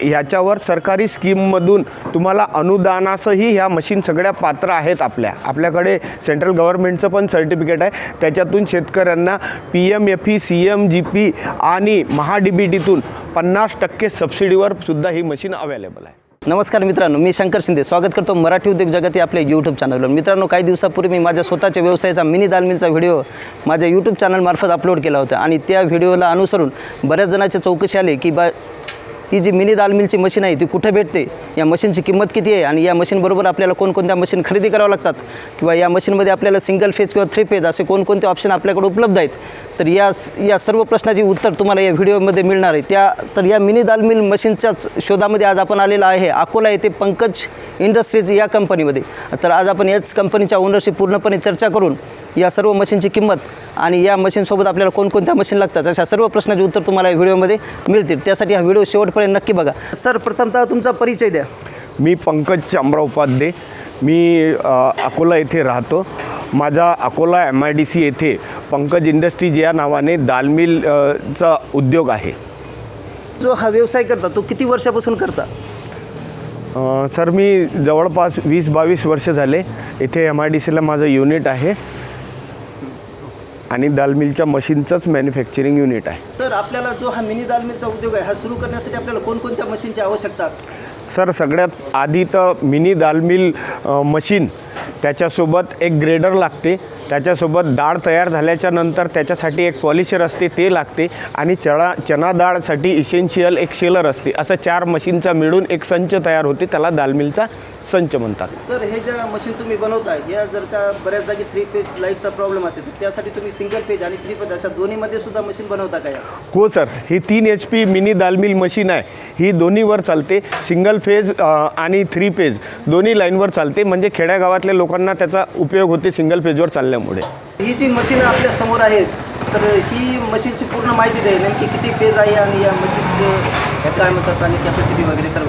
ह्याच्यावर सरकारी स्कीममधून तुम्हाला अनुदानासही ह्या मशीन सगळ्या पात्र आहेत आपल्या. आपल्याकडे सेंट्रल गव्हर्नमेंटचं पण सर्टिफिकेट आहे. त्याच्यातून शेतकऱ्यांना P M F E C M G P आणि महाडीबीटीतून बी पन्नास टक्के सबसिडीवर सुद्धा ही मशीन अवेलेबल आहे. नमस्कार मित्रांनो मी शंकर शिंदे. स्वागत करतो मराठी उद्योग जगत या आपल्या यूट्यूब चॅनलवर मित्रांनो काही दिवसापूर्वी मी माझ्या स्वतःच्या व्यवसायाचा मिनी दालमिलचा व्हिडिओ माझ्या यूट्यूब चॅनलमार्फत अपलोड केला होता आणि त्या व्हिडिओला अनुसरून बऱ्याच जणाच्या चौकशी आली की बा ही जी मिनी दाल मिलची मशीन आहे ती कुठे भेटते? या मशीनची किंमत किती आहे? आणि या मशीनबरोबर आपल्याला कोणकोणत्या मशीन खरेदी करावं लागतात? किंवा या मशीनमध्ये आपल्याला सिंगल फेज किंवा थ्री फेज असे कोणकोणते ऑप्शन आपल्याकडे उपलब्ध आहेत? तर या या सर्व प्रश्नाची उत्तर तुम्हाला या व्हिडिओमध्ये मिळणार आहे. त्या तर या मिनी दाल मिल मशीनच्याच शोधामध्ये आज आपण आलेलो आहे. अकोला येथे पंकज इंडस्ट्रीज या कंपनीमध्ये. तर आज आपण याच कंपनीच्या ओनरशी पूर्णपणे चर्चा करून या सर्व मशीनची किंमत आणि या मशीनसोबत आपल्याला कोणकोणत्या मशीन लागतात अशा सर्व प्रश्नाची उत्तर तुम्हाला या व्हिडिओमध्ये मिळतील. त्यासाठी हा व्हिडिओ शेवटपर्यंत नक्की बघा. सर प्रथमतः तुमचा परिचय द्या. मी पंकज चांबरा उपाध्ये. मी अकोला येथे राहतो. माझा Akola M I D C येथे पंकज इंडस्ट्रीज या नावाने दालमिल अ, चा उद्योग आहे. जो हा व्यवसाय करता तो किती वर्षापासून करता? सर मी जवळपास वीस बावीस वर्ष झाले. इथे एम आय डी सीला माझं युनिट आहे. आणि दालमिलच्या मशीनचंच मॅन्युफॅक्चरिंग युनिट आहे. तर आपल्याला जो हा मिनी दालमिलचा उद्योग आहे हा सुरू करण्यासाठी आपल्याला कोणकोणत्या मशीनची आवश्यकता असते? सर सगळ्यात आधी तर मिनी दालमिल मशीन त्याच्यासोबत एक ग्रेडर लागते. त्याच्यासोबत डाळ तयार झाल्याच्यानंतर त्याच्यासाठी एक पॉलिशर असते ते लागते. आणि चणा चना डाळसाठी इसेन्शियल एक शेलर असते. असं चार मशीनचा मिळून एक संच तयार होते. त्याला दालमिलचा संच म्हणतात. सर हे ज्या मशीन तुम्ही बनवताय या जर का बऱ्याच जागी थ्री पेज लाईटचा प्रॉब्लेम असेल तर त्यासाठी तुम्ही सिंगल पेज आणि थ्री पेज अशा दोन्हीमध्ये सुद्धा मशीन बनवता का या? हो सर. ही तीन एच पी मिनी दालमिल मशीन आहे. ही दोन्हीवर चालते. सिंगल फेज अ, आणि थ्री पेज दोन्ही लाईनवर चालते. म्हणजे खेड्यागावातल्या लोकांना त्याचा उपयोग होते सिंगल फेजवर चालल्यामुळे. ही जी मशीन आपल्यासमोर आहेत तर ही मशीनची पूर्ण माहिती द्या. नेमकी किती पेज आहे आणि या मशीनचं काय म्हणतात आणि कॅपॅसिटी वगैरे सर्व?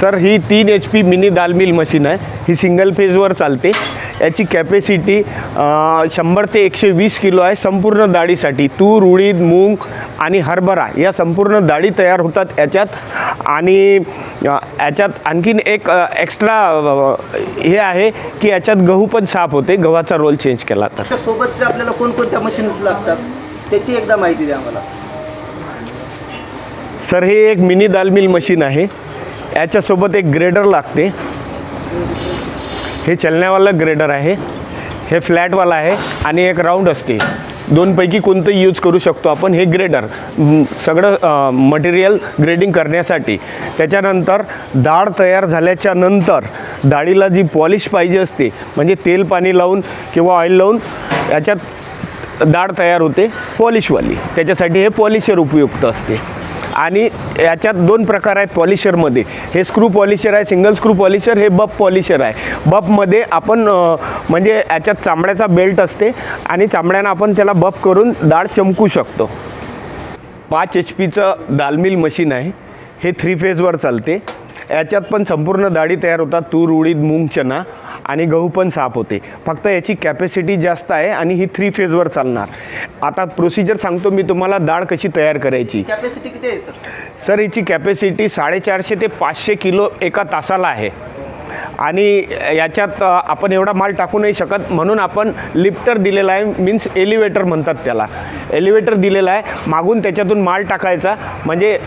सर ही तीन एच पी मिनी दालमिल मशीन आहे. ही सिंगल फेजवर चालते. याची कॅपॅसिटी शंभर ते एकशे वीस किलो आहे. संपूर्ण डाळीसाठी तूर उडीद मूग आणि हरभरा या संपूर्ण डाळी तयार होतात याच्यात. आणि याच्यात आणखीन एक एक्स्ट्रा हे आहे की याच्यात गहू पण साफ होते. गव्हाचा रोल चेंज केला तर. त्या सोबतच्या आपल्याला कोणकोणत्या मशीन्स लागतात? त्याची एकदा माहिती द्या आम्हाला. सर हे एक मिनी दालमिल मशीन आहे. याच्यासोबत एक ग्रेडर लागते. हे चलण्यावालं ग्रेडर आहे. हे फ्लॅटवाला आहे आणि एक राऊंड असते. दोनपैकी कोणतं यूज करू शकतो आपण हे ग्रेडर सगळं मटेरियल ग्रेडिंग करण्यासाठी. त्याच्यानंतर डाळ तयार झाल्याच्यानंतर डाळीला जी पॉलिश पाहिजे असते म्हणजे तेल पाणी लावून किंवा ऑइल लावून याच्यात डाळ तयार होते पॉलिशवाली त्याच्यासाठी हे पॉलिशर उपयुक्त असते. आणि याच्यात दोन प्रकार आहेत पॉलिशरमध्ये. हे स्क्रू पॉलिशर आहे सिंगल स्क्रू पॉलिशर हे बप पॉलिशर आहे. बपमध्ये आपण म्हणजे याच्यात चांबड्याचा बेल्ट असते आणि चांबड्यानं आपण त्याला बप करून डाळ चमकू शकतो. पाच एच पीचं दालमिल मशीन आहे. हे थ्री फेजवर चालते. याच्यात पण संपूर्ण डाळी तयार होतात. तूर उडीद मूग चना. आणि गहू पण साफ होते. फक्त याची कॅपॅसिटी जास्त आहे आणि ही थ्री फेजवर चालणार. आता प्रोसिजर सांगतो मी तुम्हाला डाळ कशी तयार करायची. कॅपॅसिटी किती आहे सर सर हिची कॅपॅसिटी साडेचारशे ते पाचशे किलो एका तासाला आहे. आणि याच्यात आपण एवढा माल टाकू नाही शकत. म्हणून आपण लिफ्टर दिलेला आहे मीन्स एलिव्हेटर म्हणतात त्याला. एलिव्हेटर दिलेला आहे. मागून त्याच्यातून माल टाकायचा. म्हणजे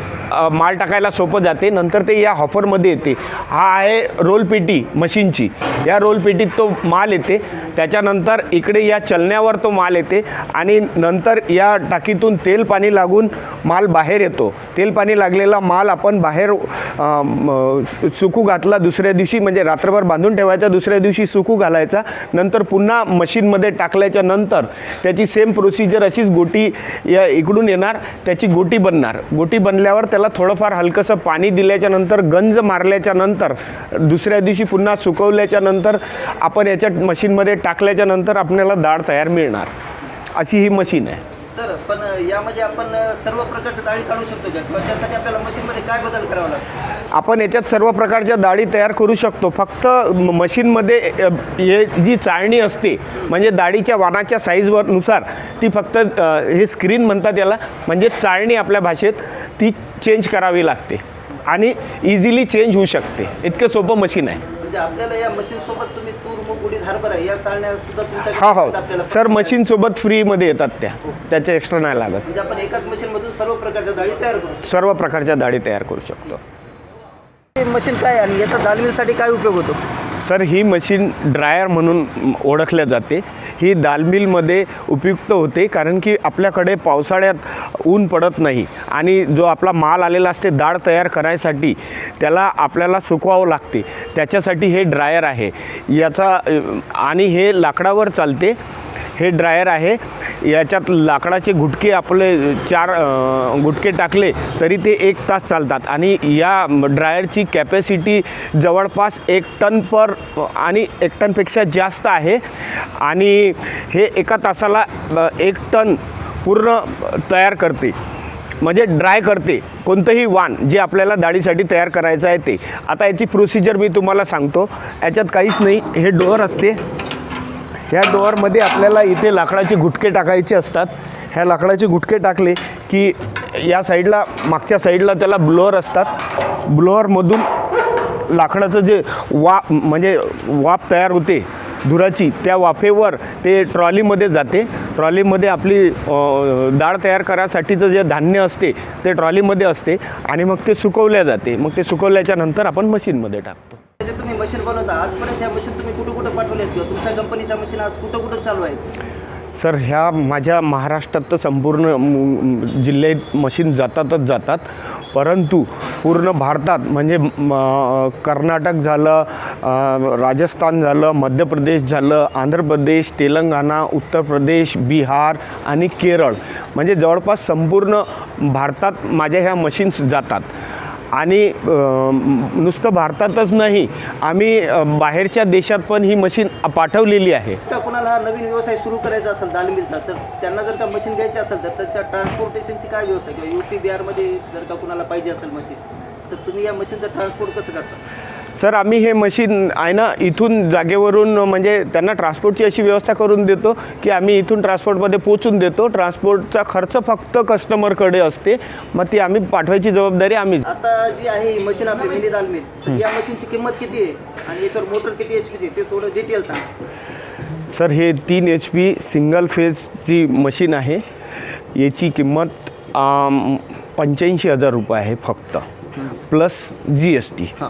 माल टाकायला सोपं जाते. नंतर ते या हॉफरमध्ये येते. हा आहे रोल पेटी मशीनची. या रोल पेटीत तो माल येते. त्याच्यानंतर इकडे या चलण्यावर तो माल येते. आणि नंतर या टाकीतून तेल पाणी लागून माल बाहेर येतो. तेल पाणी लागलेला माल आपण बाहेर सुकू घातला दुसऱ्या दिवशी म्हणजे रात्रभर बांधून ठेवायचा दुसऱ्या दिवशी सुकू घालायचा नंतर पुन्हा मशीनमध्ये टाकल्याच्या नंतर त्याची सेम प्रोसिजर अशीच गोटी या इकडून येणार त्याची गोटी बनणार. गोटी बनल्यावर त्याला थोडंफार हलकंसं पाणी दिल्याच्या नंतर गंज मारल्याच्या नंतर दुसऱ्या दिवशी पुन्हा सुकवल्याच्या नंतर आपण याच्या मशीनमध्ये टाकल्याच्या नंतर आपल्याला डाळ तयार मिळणार. अशी ही मशीन आहे. सर पण यामध्ये आपण सर्व प्रकारच्या डाळी काढू शकतो का? किंवा त्यासाठी आपल्याला मशीनमध्ये काय बदल करावा लागतो? आपण याच्यात सर्व प्रकारच्या डाळी तयार करू शकतो. फक्त म- मशीनमध्ये अ, हे जी चाळणी असते म्हणजे डाळीच्या वाणाच्या साईजवर नुसार ती फक्त अ, हे स्क्रीन म्हणतात याला म्हणजे चाळणी आपल्या भाषेत ती चेंज करावी लागते. आणि इझिली चेंज होऊ शकते. इतकं सोपं मशीन आहे. म्हणजे आपल्याला या मशीन सोबत तुम्ही तूर मूग उडीद हरभरा या चालण्या सुद्धा तुमच्या हा हो. सर मशीनसोबत फ्रीमध्ये येतात त्या. त्याचे एक्स्ट्रा नाही लागत. म्हणजे आपण एकाच मशीन मधून सर्व प्रकारच्या डाळी तयार करू सर्व प्रकारच्या डाळी तयार करू शकतो. हे मशीन काय आहे आणि याचा डाळ मिलसाठी काय उपयोग होतो? सर ही मशीन ड्रायर म्हणून ओळखल्या जाते. ही दालमिलमध्ये उपयुक्त होते कारण की आपल्याकडे पावसाळ्यात ऊन पडत नाही आणि जो आपला माल आलेला असते डाळ तयार करायसाठी त्याला आपल्याला सुकवावं लागते. त्याच्यासाठी हे ड्रायर आहे. याचा आणि हे लाकडावर चालते. हे ड्रायर आहे. याच्यात लाकडाचे गुटके आपले चार गुटके टाकले तरी ते एक तास चालतात. आणि या ड्रायरची कॅपॅसिटी जवळपास एक टन पर आणि एक टनपेक्षा जास्त आहे. आणि हे एका तासाला एक टन पूर्ण तयार करते. म्हणजे ड्राय करते. कोणतंही वाण जे आपल्याला डाळीसाठी तयार करायचं आहे ते. आता याची प्रोसिजर मी तुम्हाला सांगतो. याच्यात काहीच नाही. हे डोअर असते. ह्या डोअरमध्ये आपल्याला इथे लाकडाचे गुटके टाकायचे असतात. ह्या लाकडाचे गुटके टाकले की या साईडला मागच्या साईडला त्याला ब्लोअर असतात. ब्लोअरमधून लाकडाचं जे वा म्हणजे वाफ तयार होते धुराची त्या वाफेवर ते ट्रॉलीमध्ये जाते. ट्रॉलीमध्ये आपली डाळ तयार करायसाठीचं जे धान्य असते ते ट्रॉलीमध्ये असते आणि मग ते सुकवल्या जाते. मग ते सुकवल्याच्या नंतर आपण मशीनमध्ये टाकतो. जे तुम्ही मशीन बनवता आजपर्यंत ह्या मशीन तुम्ही कुठं कुठं पाठवले किंवा तुमच्या कंपनीच्या मशीन आज कुठं कुठं चालू आहेत? सर ह्या माझ्या महाराष्ट्रात तर संपूर्ण जिल्ह्यात मशीन जातातच जातात. परंतु पूर्ण भारतात म्हणजे कर्नाटक झालं राजस्थान झालं मध्य प्रदेश झालं आंध्र प्रदेश तेलंगणा उत्तर प्रदेश बिहार आणि केरळ. म्हणजे जवळपास संपूर्ण भारतात माझ्या ह्या मशीन्स जातात. आणि नुसतं भारतातच नाही आम्ही बाहेरच्या देशात पण ही मशीन पाठवलेली आहे. का कुणाला हा नवीन व्यवसाय सुरू करायचा असेल दाल मिलचा तर? त्यांना जर का मशीन घ्यायची असेल तर त्याच्या ट्रान्सपोर्टेशनची काय व्यवस्था किंवा यू पी बिहारमध्ये जर का कुणाला पाहिजे असेल मशीन तर तुम्ही या मशीनचं ट्रान्सपोर्ट कसं करता? सर आम्ही हे मशीन आहे ना इथून जागेवरून म्हणजे त्यांना ट्रान्सपोर्टची अशी व्यवस्था करून देतो की आम्ही इथून ट्रान्सपोर्टमध्ये पोचून देतो. ट्रान्सपोर्टचा खर्च फक्त कस्टमरकडे असते. मग ती आम्ही पाठवायची जबाबदारी आम्ही आता जी आहे ही मशीन आपली मिनी दाल मिल तर या मशीनची किंमत किती आहे? आणि याच्यावर मोटर किती एच पीची ते थोडं डिटेल सांगा. सर हे तीन एच पी सिंगल फेजची मशीन आहे. याची किंमत पंच्याऐंशी हजार रुपये आहे फक्त. प्लस जी एस टी हां.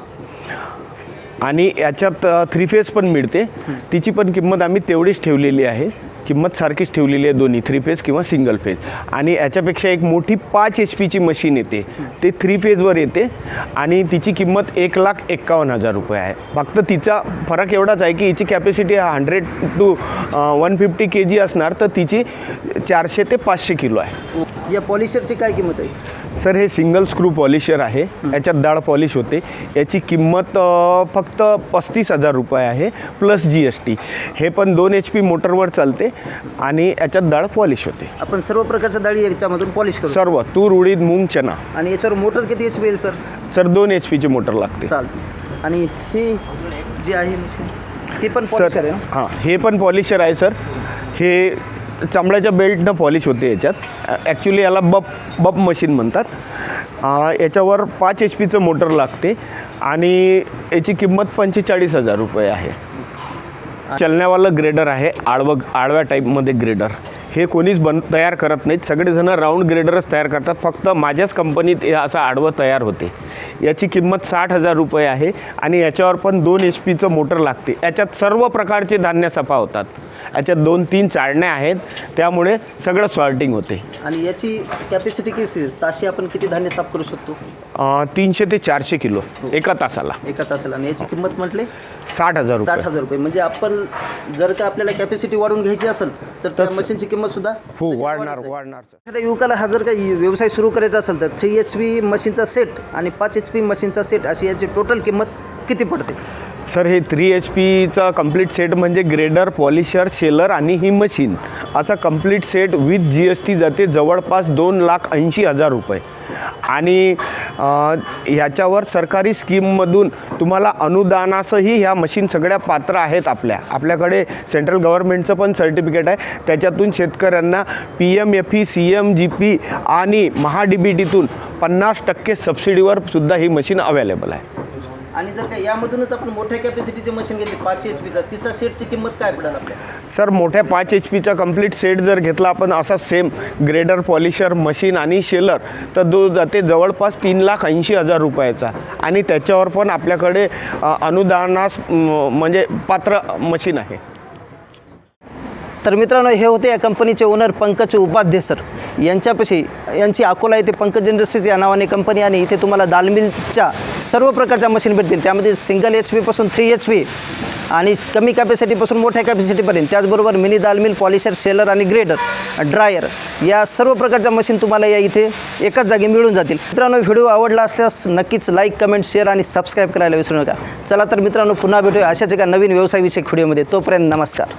आणि याच्यात थ्री फेज पण मिळते. तिची पण किंमत आम्ही तेवढीच ठेवलेली आहे. किंमत सारखीच ठेवलेली आहे दोन्ही थ्री फेज किंवा सिंगल फेज आणि याच्यापेक्षा एक मोठी पाच एच पीची मशीन येते. ते थ्री फेजवर येते आणि तिची किंमत एक लाख एक्कावन्न हजार रुपये आहे. फक्त तिचा फरक एवढाच आहे की हिची capacity hundred to one fifty K G असणार तर तिची चारशे ते पाचशे किलो आहे. या पॉलिशरची काय किंमत आहे सर हे सिंगल स्क्रू पॉलिशर आहे. याच्यात दाळ पॉलिश होते. याची किंमत फक्त पस्तीस हजार रुपये आहे प्लस जी एस टी हे पण दोन एच पी मोटरवर चालते. आणि याच्यात डाळ पॉलिश होते. आपण सर्व प्रकारच्या डाळी याच्यामधून पॉलिश करू. सर्व तूर उडीद मूग चना. आणि याच्यावर मोटर किती एच पी येईल सर? सर दोन एच पीची मोटर लागते. चालते आणि ही जी आहे मशीन ती पण पॉलिशर आहे ना? हां हे पण पॉलिशर आहे सर. हे चांबड्याच्या बेल्टनं पॉलिश होते याच्यात. ॲक्च्युली याला बप बप मशीन म्हणतात. अ, याच्यावर पाच एच पीचं मोटर लागते. आणि याची किंमत पंचेचाळीस हजार रुपये आहे. चलण्यावालं ग्रेडर आहे आडवं आडव्या टाईपमध्ये ग्रेडर हे कोणीच बन तयार करत नाहीत. सगळेजणं राऊंड ग्रेडरच तयार करतात. फक्त माझ्याच कंपनीत असं आडवं तयार होते. याची किंमत साठ हजार रुपये आहे आणि याच्यावर पण दोन एच पीचं मोटर लागते. याच्यात सर्व प्रकारचे धान्य सफा होतात. याच्यात दोन तीन चाळण्या आहेत. त्यामुळे सगळं सॉर्टिंग होते. आणि याची कॅपॅसिटी किती? ताशी आपण किती धान्य साफ करू शकतो? तीनशे ते चारशे किलो एका तासाला. एका तासाला. आणि याची किंमत म्हटले? साठ हजार साठ हजार रुपये. म्हणजे आपण जर का आपल्याला कॅपॅसिटी वाढवून घ्यायची असेल तर त्या मशीनची किंमत सुद्धा हो वाढणार. वाढणार एखाद्या युवकाला हा जर काही व्यवसाय सुरू करायचा असेल तर थ्री एच पी मशीनचा सेट आणि पाच एच पी मशीनचा सेट अशी याची टोटल किंमत किती पडते? सर हे थ्री एच पीचा कंप्लीट सेट म्हणजे ग्रेडर पॉलिशर शेलर आणि ही मशीन असा complete set with G S T जाते जवळपास दोन लाख ऐंशी हजार रुपये. आणि ह्याच्यावर सरकारी स्कीममधून तुम्हाला अनुदानासही ह्या मशीन सगळ्या पात्र आहेत आपल्या. आपल्याकडे सेंट्रल गव्हर्नमेंटचं पण सर्टिफिकेट आहे. त्याच्यातून शेतकऱ्यांना P M F E C M G P आणि महाडीबीटीतून बी पन्नास टक्के सबसिडीवर सुद्धा ही मशीन अवेलेबल आहे. आणि जर का यामधूनच आपण मोठ्या कॅपॅसिटीची मशीन घेतली पाच एच पीचा तिचा सेटची किंमत काय पडेल आपल्याला सर मोठ्या पाच एच पीचा कंप्लीट सेट जर घेतला आपण असा सेम ग्रेडर पॉलिशर मशीन आणि शेलर तर दो जाते जवळपास तीन लाख ऐंशी हजार रुपयाचा. आणि त्याच्यावर पण आपल्याकडे अ, अनुदानास म, म्हणजे पात्र मशीन आहे. तर मित्रांनो हे होते या कंपनीचे ओनर पंकज उपाध्ये सर यांच्यापाशी यांची अकोला येथे पंकज इंडस्ट्रीज या नावाने कंपनी आणि इथे तुम्हाला दालमिलच्या सर्व प्रकारच्या मशीन भेटतील. त्यामध्ये सिंगल एच पीपासून थ्री एच पी आणि कमी कॅपॅसिटीपासून मोठ्या कॅपॅसिटीपर्यंत त्याचबरोबर मिनी दालमिल पॉलिशर शेलर आणि ग्रेडर ड्रायर या सर्व प्रकारच्या मशीन तुम्हाला या इथे एकाच जागी मिळून जातील. मित्रांनो व्हिडिओ आवडला असल्यास नक्कीच लाईक कमेंट शेअर आणि सबस्क्राईब करायला विसरू नका. चला तर मित्रांनो पुन्हा भेटूया अशाच एका नवीन व्यवसायविषयक व्हिडिओमध्ये तोपर्यंत नमस्कार.